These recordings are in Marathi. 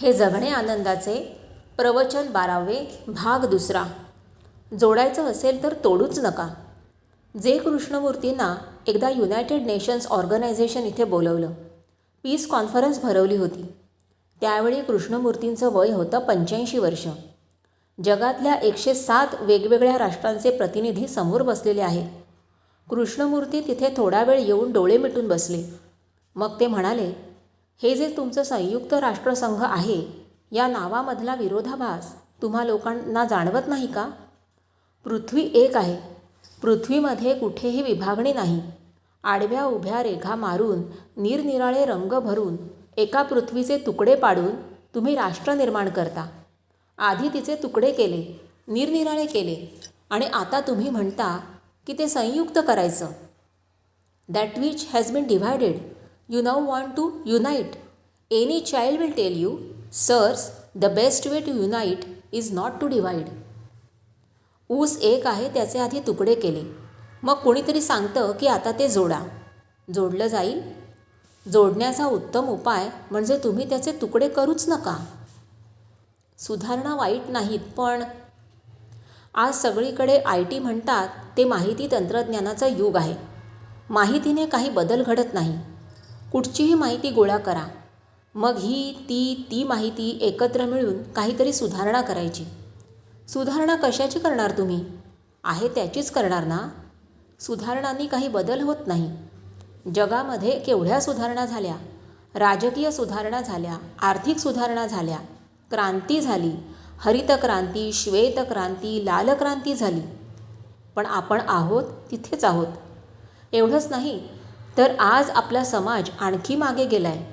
हे जगणे आनंदाचे. प्रवचन बारावे भाग दुसरा. जोडायचं असेल तर तोडूच नका. जे कृष्णमूर्तींना एकदा युनायटेड नेशन्स ऑर्गनायझेशन इथे बोलवलं पीस कॉन्फरन्स भरवली होती. त्यावेळी कृष्णमूर्तींचं वय होतं पंच्याऐंशी वर्ष. जगातल्या एकशे सात वेगवेगळ्या राष्ट्रांचे प्रतिनिधी समोर बसलेले आहेत. कृष्णमूर्ती तिथे थोडा वेळ येऊन डोळे मिटून बसले. मग ते म्हणाले हे जे तुमचं संयुक्त राष्ट्रसंघ आहे या नावामधला विरोधाभास तुम्हा लोकांना जाणवत नाही का? पृथ्वी एक आहे. पृथ्वीमध्ये कुठेही विभागणी नाही. आडव्या उभ्या रेखा मारून निरनिराळे रंग भरून एका पृथ्वीचे तुकडे पाडून तुम्ही राष्ट्र निर्माण करता. आधी तिचे तुकडे केले निरनिराळे केले आणि आता तुम्ही म्हणता की ते संयुक्त करायचं. That which has been divided you now want to unite any child will tell you sirs the best way to unite is not to divide us एक आहे त्याचे आधी तुकडे केले. मग कोणीतरी सांगतं की आता ते जोडा. जोडलं जाईल? जोडण्याचा उत्तम उपाय म्हणजे तुम्ही त्याचे तुकडे करूच नका. सुधारणा वाईट नाहीत पण आज सगळीकडे आय टी म्हणतात ते माहिती तंत्रज्ञानाचा युग आहे. माहितीने काही बदल घडत नाही. कुठचीही माहिती गोळा करा. मग ही ती ती माहिती एकत्र मिळून काहीतरी सुधारणा करायची. सुधारणा कशाची करणार तुम्ही? आहे त्याचीच करणार ना? सुधारणांनी काही बदल होत नाही. जगामध्ये केवढ्या सुधारणा झाल्या? राजकीय सुधारणा झाल्या आर्थिक सुधारणा झाल्या क्रांती झाली हरित क्रांती श्वेत क्रांती लाल क्रांती झाली. पण आपण आहोत तिथेच आहोत. एवढंच नाही तर आज आपला समाज आणखी मागे गेला आहे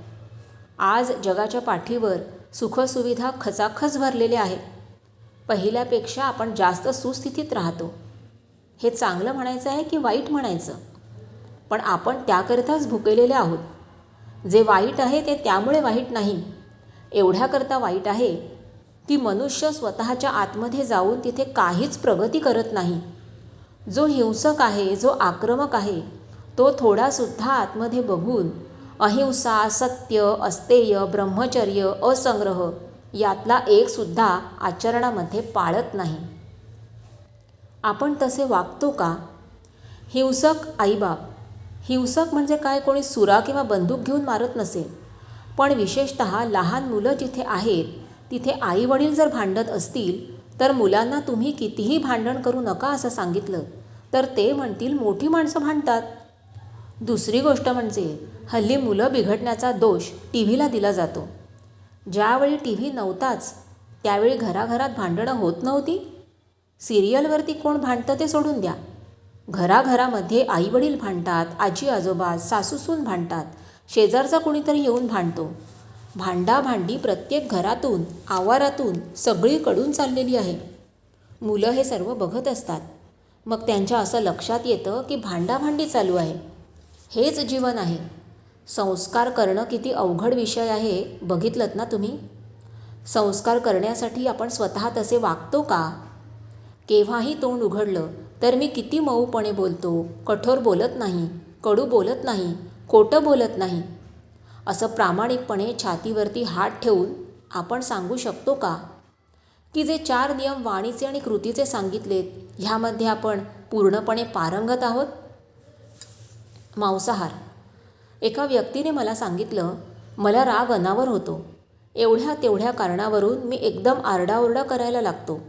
आज जगाच्या पाठीवर सुखसुविधा खचाखच भरलेल्या आहेत. पहिल्यापेक्षा आपण जास्त सुस्थितीत राहतो. हे चांगलं म्हणायचं आहे की वाईट म्हणायचं? पण आपण त्याकरिताच भुकेलेले आहोत. जे वाईट आहे ते त्यामुळे वाईट नाही. एवढ्याकरता वाईट आहे की मनुष्य स्वतःच्या आतमध्ये जाऊन तिथे काहीच प्रगती करत नाही. जो हिंसक आहे जो आक्रमक आहे तो थोडासुद्धा आतमध्ये बघून अहिंसा सत्य अस्तेय ब्रह्मचर्य असंग्रह यातला एकसुद्धा आचरणामध्ये पाळत नाही. आपण तसे वागतो का? हिंसक आईबाप हिंसक म्हणजे काय? कोणी सुरा किंवा बंदूक घेऊन मारत नसेल. पण विशेषत लहान मुलं जिथे आहेत तिथे आईवडील जर भांडत असतील तर मुलांना तुम्ही कितीही भांडण करू नका असं सांगितलं तर ते म्हणतील मोठी माणसं भांडतात. दुसरी गोष्ट म्हणजे हल्ली मुलं बिघडण्याचा दोष टी व्हीला दिला जातो. ज्यावेळी टी व्ही नव्हताच त्यावेळी घराघरात भांडणं होत नव्हती. सिरियलवरती कोण भांडतं ते सोडून द्या. घराघरामध्ये आईवडील भांडतात आजी आजोबा सासूसून भांडतात शेजारचा कोणीतरी येऊन भांडतो. भांडाभांडी प्रत्येक घरातून आवारातून सगळीकडून चाललेली आहे. मुलं हे सर्व बघत असतात. मग त्यांच्या असं लक्षात येतं की भांडाभांडी चालू आहे. हेच जीवन आहे. संस्कार करणं किती अवघड विषय आहे बघितलं ना तुम्ही? संस्कार करण्यासाठी आपण स्वतः तसे वागतो का? केव्हाही तोंड उघडलं तर मी किती मऊपणे बोलतो कठोर बोलत नाही कडू बोलत नाही खोटं बोलत नाही. असं प्रामाणिकपणे छातीवरती हात ठेवून आपण सांगू शकतो का? की जे चार नियम वाणीचे आणि कृतीचे सांगितलेत ह्यामध्ये आपण पूर्णपणे पारंगत आहोत? मांसाहार. एका व्यक्तीने मला सांगितलं मला राग अनावर होतो. एवढ्या तेवढ्या कारणावरून मी एकदम आरडाओरडा करायला लागतो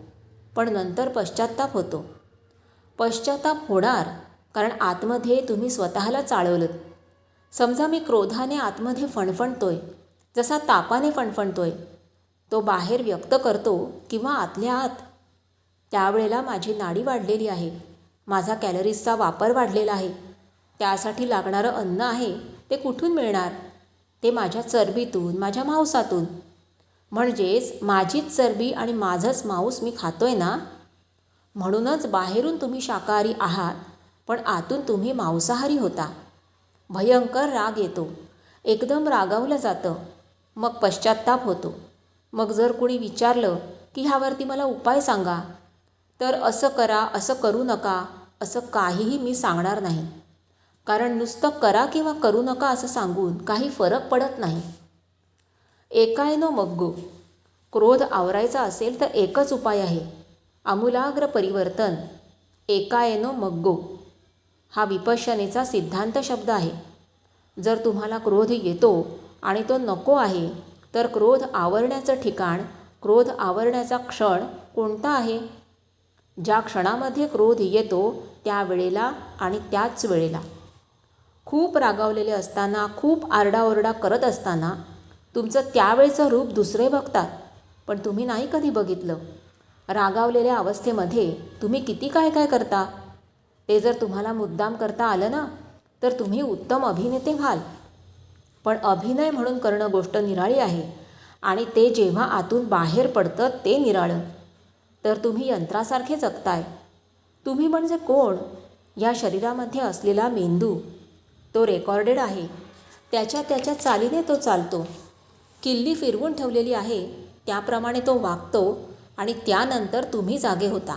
पण नंतर पश्चात्ताप होतो. पश्चाताप होणार कारण आतमध्ये तुम्ही स्वतःला चाळवलं समजा मी क्रोधाने आतमध्ये फणफणतोय जसा तापाने फणफणतोय तो बाहेर व्यक्त करतो किंवा आतल्या आत. त्यावेळेला माझी नाडी वाढलेली आहे माझा कॅलरीजचा वापर वाढलेला आहे. त्यासाठी लागणारं अन्न आहे ते कुठून मिळणार? ते माझ्या चरबीतून माझ्या मांसातून. म्हणजेच माझीच चरबी आणि माझंच मांस मी खातो आहे ना? म्हणूनच बाहेरून तुम्ही शाकाहारी आहात पण आतून तुम्ही मांसाहारी होता. भयंकर राग येतो. एकदम रागावलं जातं. मग पश्चाताप होतो. मग जर कुणी विचारलं की ह्यावरती मला उपाय सांगा तर असं करा असं करू नका असं काहीही मी सांगणार नाही. कारण नुसतं करा किंवा करू नका असं सांगून काही फरक पडत नाही. एकायनो मग्गो. क्रोध आवरायचा असेल तर एकच उपाय आहे. आमूलाग्र परिवर्तन. एकायनो मग्गो. हा विपश्यनेचा सिद्धांत शब्द आहे. जर तुम्हाला क्रोध येतो आणि तो नको आहे तर क्रोध आवरण्याचं ठिकाण क्रोध आवरण्याचा क्षण कोणता आहे? ज्या क्षणामध्ये क्रोध येतो त्यावेळेला आणि त्याच वेळेला. खूप रागावलेले असताना खूप आरडाओरडा करत असताना तुमचं त्यावेळचं रूप दुसरे बघतात पण तुम्ही नाही कधी बघितलं. रागावलेल्या अवस्थेमध्ये तुम्ही किती काय काय करता? ते जर तुम्हाला मुद्दाम करता आलं ना तर तुम्ही उत्तम अभिनेते व्हाल. पण अभिनय म्हणून करणं गोष्ट निराळी आहे आणि ते जेव्हा आतून बाहेर पडतं ते निराळं. तर तुम्ही यंत्रासारखे जगताय. तुम्ही म्हणजे कोण? या शरीरामध्ये असलेला मेंदू तो रेकॉर्डेड आहे. त्याच्या त्याच्या चालीने तो चालतो. किल्ली फिरवून ठेवलेली आहे त्याप्रमाणे तो वागतो आणि त्यानंतर तुम्ही जागे होता.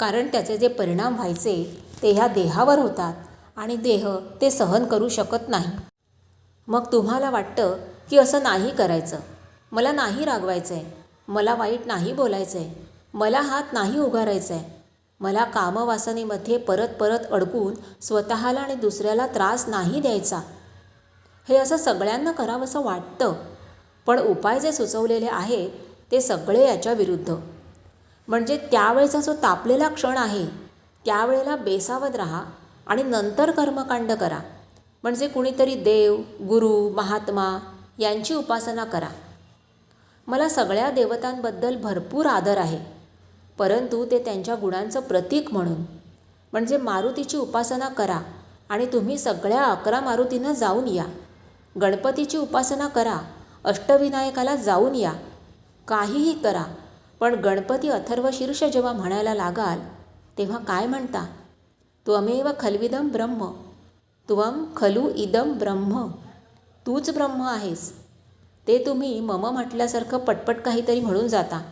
कारण त्याचे जे परिणाम व्हायचे ते ह्या देहावर होतात आणि देह ते सहन करू शकत नाही. मग तुम्हाला वाटतं की असं नाही करायचं. मला नाही रागवायचं आहे मला वाईट नाही बोलायचं आहे मला हात नाही उगारायचा आहे मला कामवासनेमध्ये परत परत अडकून स्वतःला आणि दुसऱ्याला त्रास नाही द्यायचा. हे असं सगळ्यांना करावंसं वाटतं. पण उपाय जे सुचवलेले आहेत ते सगळे याच्या विरुद्ध. म्हणजे त्यावेळेचा जो तापलेला क्षण आहे त्यावेळेला बेसावत राहा आणि नंतर कर्मकांड करा. म्हणजे कुणीतरी देव गुरु महात्मा यांची उपासना करा. मला सगळ्या देवतांबद्दल भरपूर आदर आहे. परंतु ते त्यांच्या गुणांचं प्रतीक म्हणून. म्हणजे मारुतीची उपासना करा आणि तुम्ही सगळ्या अकरा मारुतींना जाऊन या. गणपतीची उपासना करा अष्टविनायकाला जाऊन या. काहीही करा पण गणपती अथर्वशीर्ष जेव्हा म्हणायला लागाल तेव्हा काय म्हणता? त्वमेव खलविदम ब्रह्म त्वम खलू इदम ब्रह्म. तूच ब्रह्म आहेस. ते तुम्ही मम म्हटल्यासारखं पटपट काहीतरी म्हणून जाता.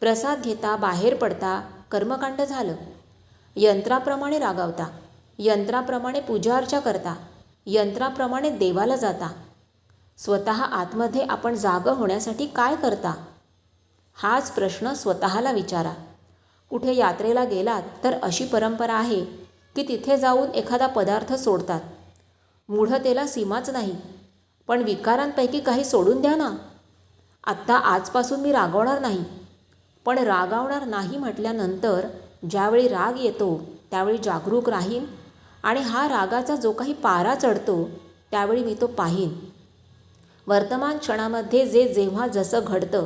प्रसाद घेता बाहेर पडता कर्मकांड झालं. यंत्राप्रमाणे रागावता यंत्राप्रमाणे पूजाअर्चा करता यंत्राप्रमाणे देवाला जाता. स्वतः आतमध्ये आपण जागं होण्यासाठी काय करता? हाच प्रश्न स्वतःला विचारा. कुठे यात्रेला गेलात तर अशी परंपरा आहे की तिथे जाऊन एखादा पदार्थ सोडतात. मूढतेला सीमाच नाही. पण विकारांपैकी काही सोडून द्या ना. आत्ता आजपासून मी रागवणार नाही. पण रागावणार नाही म्हटल्यानंतर ज्यावेळी राग येतो त्यावेळी जागरूक राहीन आणि हा रागाचा जो काही पारा चढतो त्यावेळी मी तो पाहीन. वर्तमान क्षणामध्ये जे जेव्हा जसं घडतं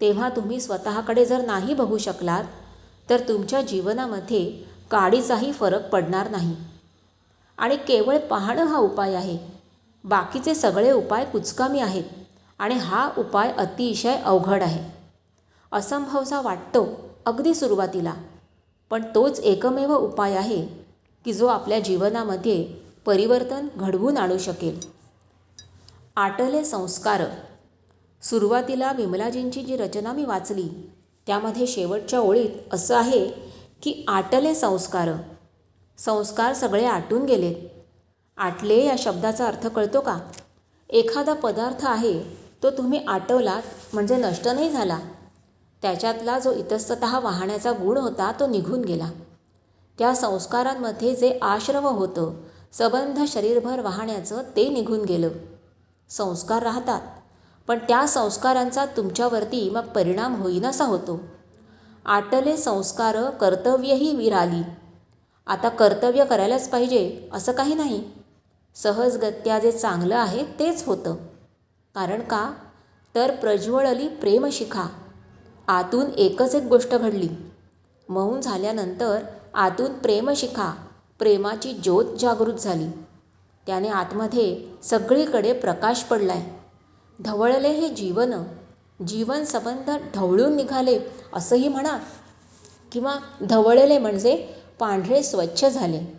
तेव्हा तुम्ही स्वतःकडे जर नाही बघू शकलात तर तुमच्या जीवनामध्ये काडीचाही फरक पडणार नाही. आणि केवळ पाहणं हा उपाय आहे. बाकीचे सगळे उपाय कुचकामी आहेत आणि हा उपाय अतिशय अवघड आहे. असंभवसा वाटतो अगदी सुरुवातीला. पण तोच एकमेव उपाय आहे की जो आपल्या जीवनामध्ये परिवर्तन घडवून आणू शकेल. आटले संस्कार. सुरुवातीला विमलाजींची जी रचना मी वाचली त्यामध्ये शेवटच्या ओळीत असं आहे की आटले संस्कार. संस्कार सगळे आटून गेलेत. आटले या शब्दाचा अर्थ कळतो का? एखादा पदार्थ आहे तो तुम्ही आटवलात म्हणजे नष्ट नाही झाला. त्याच्यातला जो इतस्तत वाहण्याचा गुण होता तो निघून गेला. त्या संस्कारांमध्ये जे आश्रव होतं सबंध शरीरभर वाहण्याचं ते निघून गेलं. संस्कार राहतात पण त्या संस्कारांचा तुमच्यावरती मग परिणाम होईनासा होतो. आटले संस्कार कर्तव्यही विराली. आता कर्तव्य करायलाच पाहिजे असं काही नाही. सहजगत्या जे चांगलं आहे तेच होतं. कारण का? तर प्रज्वळली प्रेमशिखा. आतून एकच एक गोष्ट घडली. मौन झाल्यानंतर आतून प्रेमशिखा प्रेमाची ज्योत जागृत झाली. त्याने आतमध्ये सगळीकडे प्रकाश पडलाय. ढवळले हे जीवन जीवन संबंध ढवळून निघाले असंही म्हणा. किंवा ढवळले म्हणजे पांढरे स्वच्छ झाले.